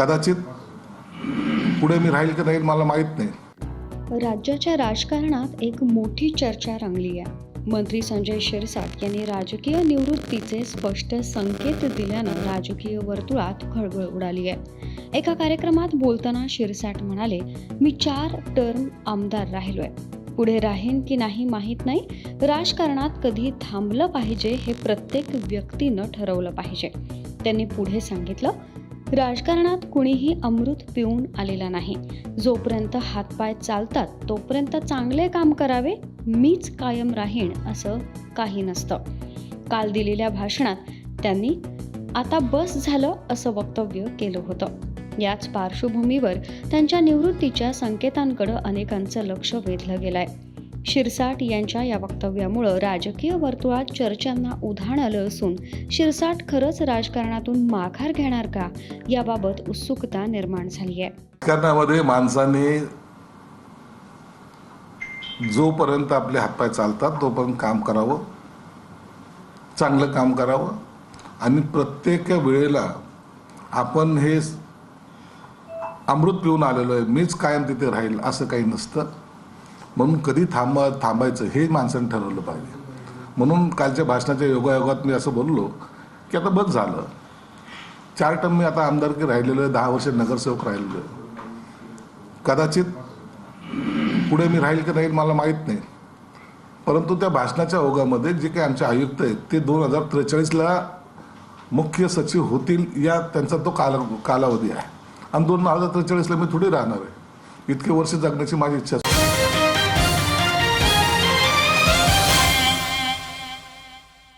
कदाचित पुढे मी राहील की नाही मला माहीत नाही. राज्याच्या राजकारणात एक मोठी चर्चा रंगली आहे. मंत्री संजय शिरसाट यांनी राजकीय निवृत्तीचे स्पष्ट संकेत दिल्यानं राजकीय वर्तुळात खळबळ उडाली आहे. एका कार्यक्रमात बोलताना शिरसाट म्हणाले मी चार टर्म आमदार राहिलोय. पुढे राहीन की नाही माहीत नाही. राजकारणात कधी थांबलं पाहिजे हे प्रत्येक व्यक्तीनं ठरवलं पाहिजे. त्यांनी पुढे सांगितलं राजकारणात कुणीही अमृत पिऊन आलेला नाही. जोपर्यंत हातपाय चालतात तोपर्यंत चांगले काम करावे मीच कायम राहीन असं काही नसतं. काल दिलेल्या भाषणात त्यांनी आता बस झालं असं वक्तव्य केलं होतं. याच पार्श्वभूमीवर त्यांच्या निवृत्तीच्या संकेतांकडे अनेकांचं लक्ष वेधलं गेलंय. शिरसाट यांच्या या वक्तव्यामुळं राजकीय वर्तुळात चर्चांना उधाण आलं असून शिरसाट खरंच राजकारणातून माघार घेणार का? याबाबत उत्सुकता निर्माण झाली आहे. राजकारणामध्ये माणसाने जोपर्यंत आपले हातपाय चालतात तोपर्यंत काम करावं चांगलं काम करावं. आणि प्रत्येक वेळेला आपण हे अमृत पिऊन आलेलो आहे मीच कायम तिथे राहील असं काही नसतं. म्हणून कधी थांबा थांबायचं हे माणसाने ठरवलं पाहिजे. म्हणून कालच्या भाषणाच्या योगायोगात मी असं बोललो की आता बस झालं. चार टर्म मी आता आमदारकी राहिलेलो आहे दहा वर्ष नगरसेवक राहिलेलो. आहे कदाचित पुढे मी राहील की नाही मला माहीत नाही. परंतु त्या भाषणाच्या ओघामध्ये जे काही आमचे आयुक्त आहेत ते दोन हजार त्रेचाळीसला मुख्य सचिव होतील या त्यांचा तो काल कालावधी आहे. आणि दोन हजार त्रेचाळीसला मी थोडी राहणार आहे. इतके वर्ष जगण्याची माझी इच्छा